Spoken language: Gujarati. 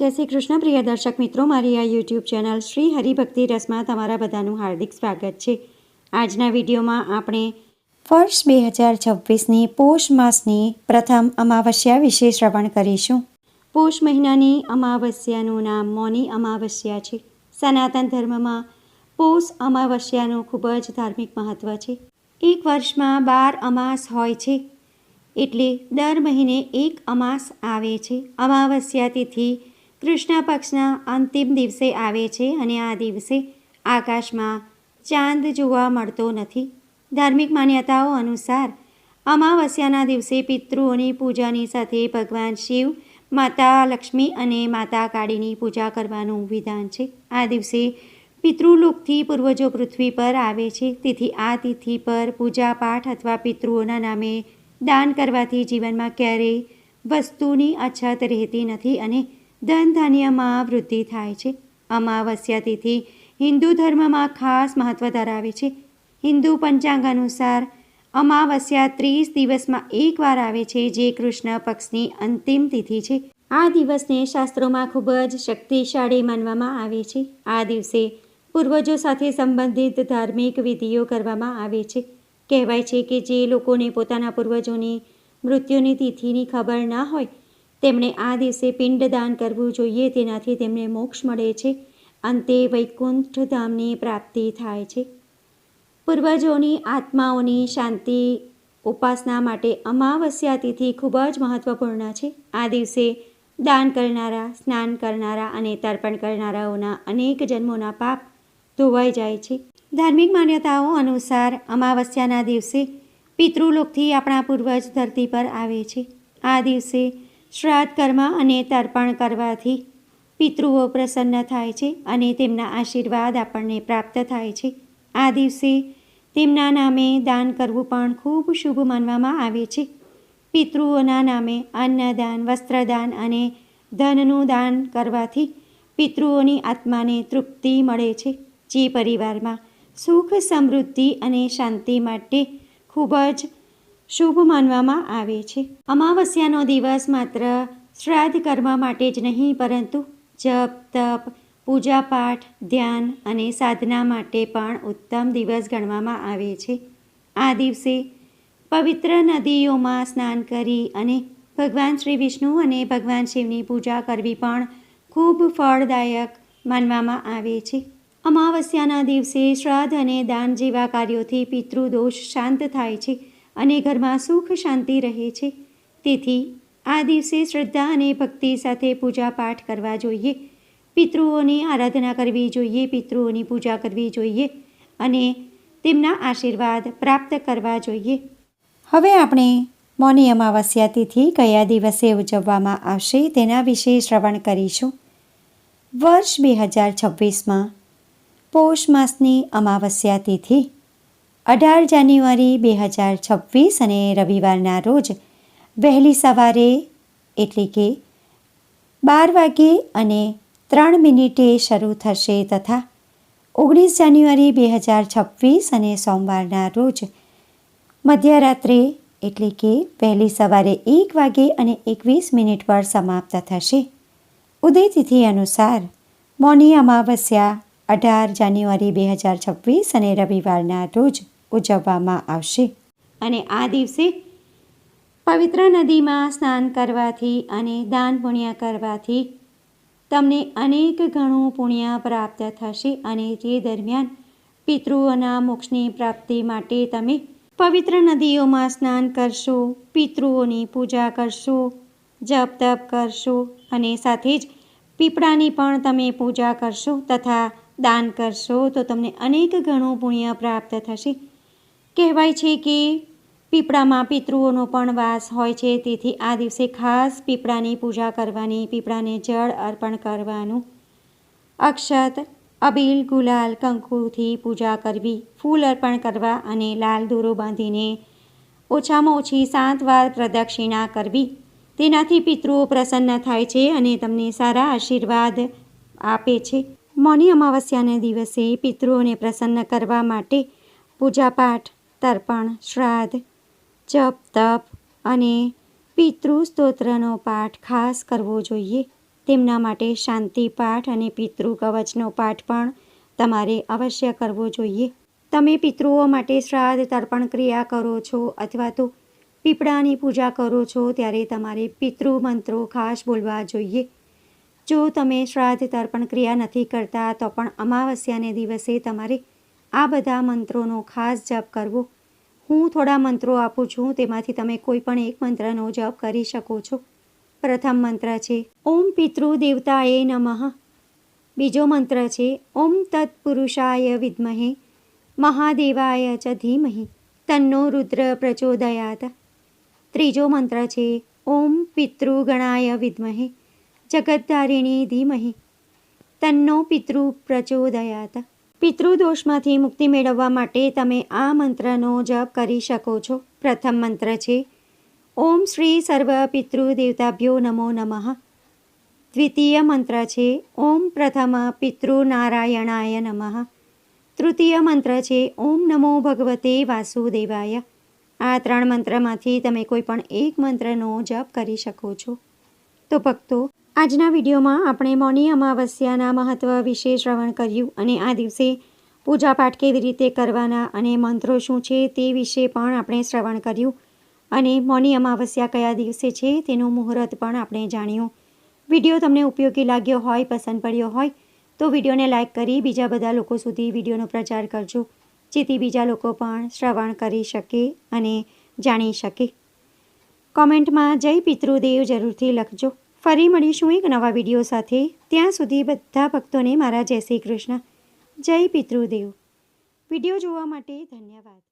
જય શ્રી કૃષ્ણ, પ્રિય દર્શક મિત્રો. મારી આ યુટ્યુબ ચેનલ શ્રી હરિભક્તિ રસમાં તમારા બધાનું હાર્દિક સ્વાગત છે. આજના વિડીયોમાં આપણે વર્ષ બે હજાર છવ્વીસની પોષ માસની પ્રથમ અમાવસ્યા વિશે શ્રવણ કરીશું. પોષ મહિનાની અમાવસ્યાનું નામ મૌની અમાવસ્યા છે. સનાતન ધર્મમાં પોષ અમાવસ્યાનું ખૂબ જ ધાર્મિક મહત્ત્વ છે. એક વર્ષમાં બાર અમાસ હોય છે. એટલે દર મહિને એક અમાસ આવે છે. અમાવસ્યા તિથિ કૃષ્ણ પક્ષના અંતિમ દિવસે આવે છે અને આ દિવસે આકાશમાં ચાંદ જોવા મળતો નથી. ધાર્મિક માન્યતાઓ અનુસાર અમાવસ્યાના દિવસે પિતૃઓની પૂજાની સાથે ભગવાન શિવ, માતા લક્ષ્મી અને માતા કાળીની પૂજા કરવાનું વિધાન છે. આ દિવસે પિતૃલોકથી પૂર્વજો પૃથ્વી પર આવે છે. તેથી આ તિથિ પર પૂજા પાઠ અથવા પિતૃઓના નામે દાન કરવાથી જીવનમાં ક્યારેય વસ્તુની અછત રહેતી નથી અને ધન ધાન્યમાં વૃદ્ધિ થાય છે. અમાવસ્યા તિથિ હિન્દુ ધર્મમાં ખાસ મહત્ત્વ ધરાવે છે. હિન્દુ પંચાંગ અનુસાર અમાવસ્યા ત્રીસ દિવસમાં એકવાર આવે છે જે કૃષ્ણ પક્ષની અંતિમ તિથિ છે. આ દિવસને શાસ્ત્રોમાં ખૂબ જ શક્તિશાળી માનવામાં આવે છે. આ દિવસે પૂર્વજો સાથે સંબંધિત ધાર્મિક વિધિઓ કરવામાં આવે છે. કહેવાય છે કે જે લોકોને પોતાના પૂર્વજોની મૃત્યુની તિથિની ખબર ના હોય તેમણે આ દિવસે પિંડદાન કરવું જોઈએ, તેનાથી તેમને મોક્ષ મળે છે. અંતે વૈકુંઠ ધામની પ્રાપ્તિ થાય છે. પૂર્વજોની આત્માઓની શાંતિ, ઉપાસના માટે અમાવસ્યા તિથિ ખૂબ જ મહત્વપૂર્ણ છે. આ દિવસે દાન કરનારા, સ્નાન કરનારા અને તર્પણ કરનારાઓના અનેક જન્મોના પાપ ધોવાઈ જાય છે. ધાર્મિક માન્યતાઓ અનુસાર અમાવસ્યાના દિવસે પિતૃલોકથી આપણા પૂર્વજ ધરતી પર આવે છે. આ દિવસે શ્રાદ્ધ કર્મ અને તર્પણ કરવાથી પિતૃઓ પ્રસન્ન થાય છે અને તેમના આશીર્વાદ આપણને પ્રાપ્ત થાય છે. આ દિવસે તેમના નામે દાન કરવું પણ ખૂબ શુભ માનવામાં આવે છે. પિતૃઓના નામે અન્નદાન, વસ્ત્રદાન અને ધનનું દાન કરવાથી પિતૃઓની આત્માને તૃપ્તિ મળે છે. જે પરિવારમાં સુખ, સમૃદ્ધિ અને શાંતિ માટે ખૂબ જ શુભ માનવામાં આવે છે. અમાવસ્યાનો દિવસ માત્ર શ્રાદ્ધ કર્મ માટે જ નહીં, પરંતુ જપ, તપ પૂજા પાઠ ધ્યાન અને સાધના માટે પણ ઉત્તમ દિવસ ગણવામાં આવે છે. આ દિવસે પવિત્ર નદીઓમાં સ્નાન કરી અને ભગવાન શ્રી વિષ્ણુ અને ભગવાન શિવની પૂજા કરવી પણ ખૂબ ફળદાયક માનવામાં આવે છે. અમાવસ્યાના દિવસે શ્રાદ્ધ અને દાન જેવા કાર્યોથી પિતૃદોષ શાંત થાય છે. અને ઘરમાં સુખ શાંતિ રહે છે. તેથી આ દિવસે શ્રદ્ધા અને ભક્તિ સાથે પૂજા પાઠ કરવા જોઈએ. પિતૃઓની આરાધના કરવી જોઈએ, પિતૃઓની પૂજા કરવી જોઈએ અને તેમના આશીર્વાદ પ્રાપ્ત કરવા જોઈએ. હવે આપણે મૌની અમાવસ્યા તિથિ કયા દિવસે ઉજવવામાં આવશે તેના વિશે શ્રવણ કરીશું. વર્ષ બે હજાર છવ્વીસમાં પોષ માસની અમાવસ્યા તિથિ અઢાર જાન્યુઆરી બે હજાર છવ્વીસ અને રવિવારના રોજ વહેલી સવારે એટલે કે બાર વાગે અને ત્રણ મિનિટે શરૂ થશે તથા ઓગણીસ જાન્યુઆરી બે હજાર છવ્વીસ અને સોમવારના રોજ મધ્યરાત્રે એટલે કે વહેલી સવારે એક વાગે અને એકવીસ મિનિટ પર સમાપ્ત થશે. ઉદયતિથિ અનુસાર મૌની અમાવસ્યા અઢાર જાન્યુઆરી બે હજાર છવ્વીસ અને રવિવારના રોજ ઉજવવામાં આવશે. અને આ દિવસે પવિત્ર નદીમાં સ્નાન કરવાથી અને દાન પુણ્ય કરવાથી તમને અનેક ગણું પુણ્ય પ્રાપ્ત થશે અને તે દરમિયાન પિતૃઓના મોક્ષની પ્રાપ્તિ માટે તમે પવિત્ર નદીઓમાં સ્નાન કરશો, પિતૃઓની પૂજા કરશો, જપ તપ કરશો અને સાથે જ પીપળાની પણ તમે પૂજા કરશો તથા દાન કરશો તો તમને અનેક ગણું પુણ્ય પ્રાપ્ત થશે. કહેવાય છે કે પીપળામાં પિતૃઓનો પણ વાસ હોય છે. તેથી આ દિવસે ખાસ પીપળાની પૂજા કરવાની, પીપળાને જળ અર્પણ કરવાનું. અક્ષત, અબીલ, ગુલાલ કંકુથી પૂજા કરવી, ફૂલ અર્પણ કરવા અને લાલ દોરો બાંધીને ઓછામાં ઓછી સાત વાર પ્રદક્ષિણા કરવી. તેનાથી પિતૃઓ પ્રસન્ન થાય છે અને તમને સારા આશીર્વાદ આપે છે. મૌની અમાવસ્યાના દિવસે પિતૃઓને પ્રસન્ન કરવા માટે પૂજાપાઠ તર્પણ, શ્રાદ્ધ, જપ, તપ અને પિતૃ સ્તોત્રનો પાઠ ખાસ કરવો જોઈએ. તેમના માટે શાંતિ પાઠ અને પિતૃ કવચનો પાઠ પણ તમારે અવશ્ય કરવો જોઈએ. તમે પિતૃઓ માટે શ્રાદ્ધ તર્પણ ક્રિયા કરો છો અથવા તો પીપળાની પૂજા કરો છો ત્યારે તમારે પિતૃ મંત્રો ખાસ બોલવા જોઈએ. જો તમે શ્રાદ્ધ તર્પણ ક્રિયા નથી કરતા તો પણ અમાવસ્યાને દિવસે તમારે આ બધા મંત્રોનો ખાસ જપ કરવો. હું થોડા મંત્રો આપું છું, તેમાંથી તમે કોઈ પણ એક મંત્રનો જપ કરી શકો છો. પ્રથમ મંત્ર છે, ઓમ પિતૃ દેવતાએ નમઃ. બીજો મંત્ર છે, ઓમ તત્પુરુષાય વિદ્મહે. મહાદેવાય ચ ધીમહિ. તન્નો રુદ્ર પ્રચોદયાત. ત્રીજો મંત્ર છે, ઓમ પિતૃગણાય વિદ્મહે. જગદ્ધારિણી ધીમહી. તન્નો પિતૃ પ્રચોદયાત. પિતૃદોષમાંથી મુક્તિ મેળવવા માટે તમે આ મંત્રનો જપ કરી શકો છો. પ્રથમ મંત્ર છે, ઓમ શ્રી સર્વ પિતૃ દેવતાભ્યો નમો નમઃ. દ્વિતીય મંત્ર છે, ઓમ પ્રથમ પિતૃ નારાયણાય નમઃ. તૃતીય મંત્ર છે, ઓમ નમો ભગવતે વાસુદેવાય. આ ત્રણ મંત્રમાંથી તમે કોઈ પણ એક મંત્રનો જપ કરી શકો છો. તો ભક્તો આજના વિડીયોમાં આપણે મૌની અમાવસ્યાના મહત્ત્વ વિશે શ્રવણ કર્યું અને આ દિવસે પૂજાપાઠ કેવી રીતે કરવાના અને મંત્રો શું છે તે વિશે પણ આપણે શ્રવણ કર્યું. અને મૌની અમાવસ્યા કયા દિવસે છે તેનું મુહૂર્ત પણ આપણે જાણ્યું. વીડિયો તમને ઉપયોગી લાગ્યો હોય, પસંદ પડ્યો હોય, તો વિડીયોને લાઇક કરી બીજા બધા લોકો સુધી વિડીયોનો પ્રચાર કરજો, જેથી બીજા લોકો પણ શ્રવણ કરી શકે અને જાણી શકે. કોમેન્ટમાં જય પિતૃદેવ જરૂરથી લખજો. ફરી મળીશું એક નવા વીડિયો સાથે. ત્યાં સુધી બધા ભક્તોને મારા જય શ્રી કૃષ્ણ. જય પિતૃદેવ. વીડિયો જોવા માટે ધન્યવાદ.